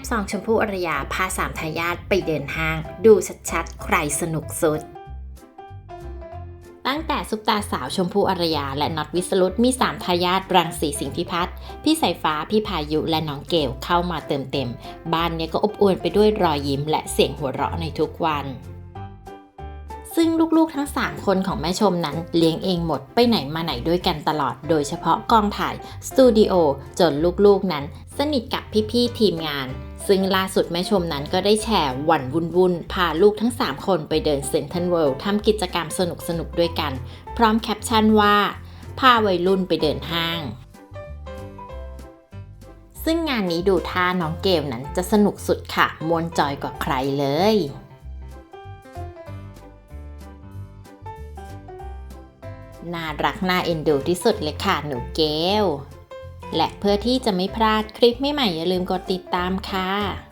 บซองชมพู่อรยาพาสามทายาทไปเดินห้าง ดูชัดๆ ใครสนุกสุด ตั้งแต่ซุปตาสาวชมพู่อรยา และน็อตวิสรุตมี3ทายาทรังสีสิงหพิพัฒน์พี่สายฟ้า พี่พายุและน้องเกลเข้ามาเติมเต็ม บ้านเนี้ยก็อบอวลไปด้วยรอยยิ้มและเสียงหัวเราะในทุกวัน ซึ่งลูกๆทั้ง 3 คนของแม่ชมนั้นเลี้ยงเองหมดไปไหนมาไหนด้วยกันตลอด โดยเฉพาะกองถ่ายสตูดิโอจนลูกๆนั้น สนิทกับพี่ๆทีมงาน ซึ่งล่าสุดแม่ชมนั้นก็ได้แชร์วันวุ่นวุ่นๆพาลูกทั้ง 3 คนไปเดินเซ็นทรัลเวิลด์ทำกิจกรรมสนุกๆด้วยกัน พร้อมแคปชั่นว่าพาวัยรุ่นไปเดินห้างซึ่งงานนี้ดูท่าน้องเกลนั้นจะสนุกสุดค่ะมวนจอยกว่าใครเลย น่ารักน่าเอ็นดูที่สุดเลยค่ะหนูเกลและเพื่อที่จะไม่พลาดคลิปใหม่ๆอย่าลืมกดติดตามค่ะ